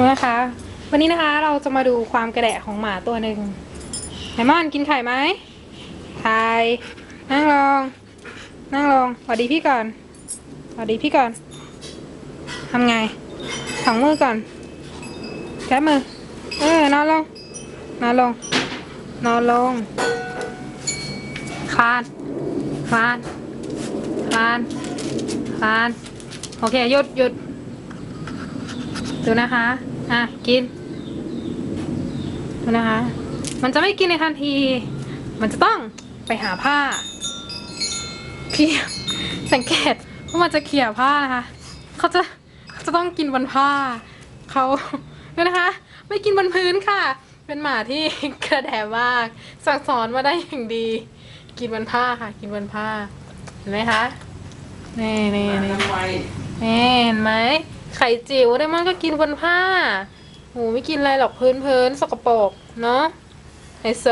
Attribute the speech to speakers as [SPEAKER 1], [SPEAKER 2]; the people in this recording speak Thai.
[SPEAKER 1] นะคะ วันนี้นะคะเราจะมาดูความกระแดะของหมาตัวหนึ่งไฮมอนกินไข่ไหมไข่นั่งลง นั่งลงสวัสดีพี่ก่อนสวัสดีพี่ก่อนทำไงสองมือก่อนแค่มือ เออนอนลง นอนลง นอนลง คลาน คลาน คลาน คลาน โอเคหยุดหยุด ดูนะคะ อะ กิน ดูนะคะ มันจะไม่กินในทันที มันจะต้องไปหาผ้าเขี่ยสังเกตว่ามันจะเขี่ยผ้านะคะ เขาจะเขาจะต้องกินบนผ้า เขาดูนะคะ ไม่กินบนพื้นค่ะ เป็นหมาที่กระแดะมาก สั่งสอนมาได้อย่างดี กินบนผ้าค่ะ กินบนผ้า เห็นไหมคะ นี่นี่นี่
[SPEAKER 2] ทำไม
[SPEAKER 1] นี่เห็นไหม ไข่จิ๋วได้มากก็กินบนผ้าหมูไม่กินอะไรหรอกพื้นพื้นๆสกปรกเนาะไฮโซ